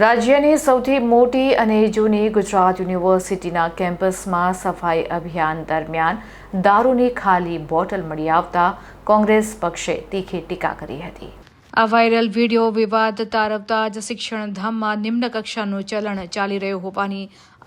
રાજ્યની સૌથી મોટી અને જૂની ગુજરાત યુનિવર્સિટીના કેમ્પસમાં સફાઈ અભિયાન દરમિયાન દારૂની ખાલી બોટલ મળી આવતા કોંગ્રેસ પક્ષે તીખી ટીકા કરી હતી. આ વાયરલ વીડિયો વિવાદ તારવતા જ શિક્ષણ ધામમાં નિમ્ન કક્ષાનું ચલણ ચાલી રહ્યું હોવાની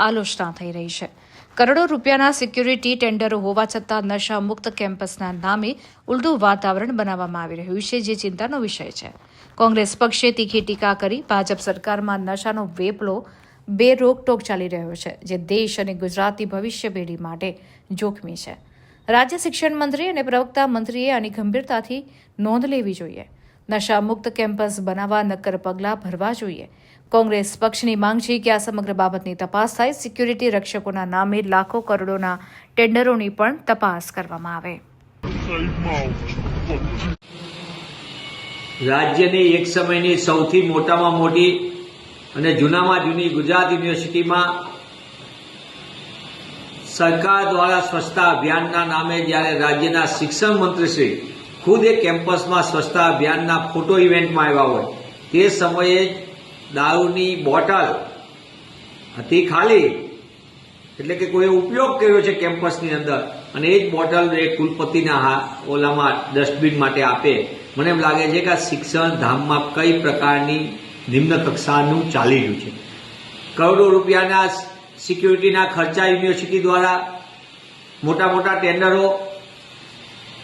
આલોચના થઈ રહી છે. કરોડો રૂપિયાના સિક્યુરિટી ટેન્ડરો હોવા છતાં નશા મુક્ત કેમ્પસના નામે ઉલટું વાતાવરણ બનાવવામાં આવી રહ્યું છે, જે ચિંતાનો વિષય છે. કોંગ્રેસ પક્ષે તીખી ટીકા કરી, ભાજપ સરકારમાં નશાનો વેપલો બે રોકટોક ચાલી રહ્યો છે, જે દેશ અને ગુજરાતી ભવિષ્ય પેઢી માટે જોખમી છે. રાજ્ય શિક્ષણ મંત્રી અને પ્રવક્તા મંત્રીએ આની ગંભીરતાથી નોંધ લેવી જોઈએ. નશા મુક્ત કેમ્પસ બનાવવા નક્કર પગલાં ભરવા જોઈએ. કોંગ્રેસ પક્ષની માંગ છે કે આ સમગ્ર બાબતની તપાસ થાય. સિક્યુરિટી રક્ષકોના નામે લાખો કરોડોના ટેન્ડરોની પણ તપાસ કરવામાં આવે. રાજ્યની એક સમયની સૌથી મોટામાં મોટી અને જૂનામાં જૂની ગુજરાત યુનિવર્સિટીમાં સરકાર દ્વારા સ્વચ્છતા અભિયાનના નામે જ્યારે રાજ્યના શિક્ષણ મંત્રીશ્રી ખુદ એ કેમ્પસમાં સ્વચ્છતા અભિયાનના ફોટો ઇવેન્ટમાં આવ્યા હોય. તે સમયે દારૂની બોટલ હતી ખાલી. એટલે કે કોઈએ ઉપયોગ કર્યો છે કેમ્પસની અંદર. અને એ જ બોટલ એ કુલપતિના હા, ઓલામાં ડસ્ટબિન માટે આપે. મને એમ લાગે છે કે આ શિક્ષણ ધામમાં કઈ પ્રકારની નિમ્ન કક્ષાનું ચાલી રહ્યું છે. કરોડો રૂપિયાના સિક્યુરિટીના ખર્ચા યુનિવર્સિટી દ્વારા મોટા મોટા ટેન્ડરો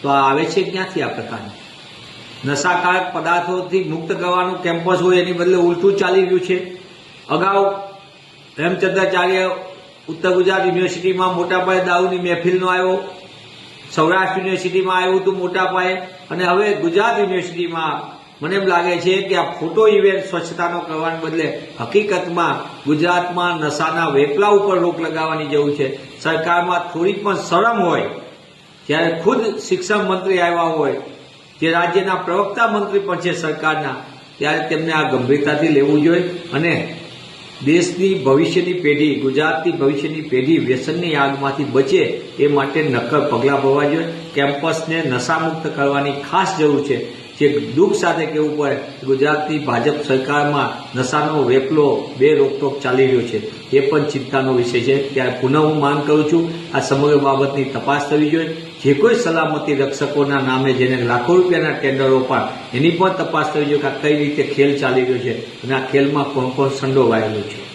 તો આવે છે ક્યાંથી આ પ્રકારની? નશાકારક પદાર્થોથી મુક્ત કરવાનું કેમ્પસ હોય એની બદલે ઉલટું ચાલી રહ્યું છે. અગાઉ હેમચંદ્રાચાર્ય ઉત્તર ગુજરાત યુનિવર્સિટીમાં મોટા પાયે દારૂની મહેફિલનો આવ્યો. સૌરાષ્ટ્ર યુનિવર્સિટીમાં આવ્યું હતું મોટા પાયે. અને હવે ગુજરાત યુનિવર્સિટીમાં મને એમ લાગે છે કે આ ફોટો ઇવેન્ટ સ્વચ્છતાનો કરવાને બદલે હકીકતમાં ગુજરાતમાં નશાના વેપલા ઉપર રોક લગાવવાની જરૂર છે. સરકારમાં થોડીક પણ શરમ હોય જ્યારે ખુદ શિક્ષણ મંત્રી આવ્યા હોય, જે રાજ્યના પ્રવક્તા મંત્રી પણ છે સરકારના, ત્યારે તેમને આ ગંભીરતાથી લેવું જોઈએ અને દેશની ભવિષ્યની પેઢી, ગુજરાતની ભવિષ્યની પેઢી વ્યસનની આગમાંથી બચે એ માટે નક્કર પગલાં ભરવા જોઈએ. કેમ્પસને નશામુક્ત કરવાની ખાસ જરૂર છે. જે દુઃખ સાથે કહેવું પડે, ગુજરાતની ભાજપ સરકારમાં નશાનો વેપલો બે રોકટોક ચાલી રહ્યો છે. એ પણ ચિંતાનો વિષય છે. ત્યારે પુનઃ હું માંગ કરું છું, આ સમગ્ર બાબતની તપાસ થવી જોઈએ. જે કોઈ સલામતી રક્ષકોના નામે જેને લાખો રૂપિયાના ટેન્ડરો પણ, એની પણ તપાસ થવી જોઈએ કે કઈ રીતે ખેલ ચાલી રહ્યો છે અને આ ખેલમાં કોણ કોણ સંડોવાયેલું છે.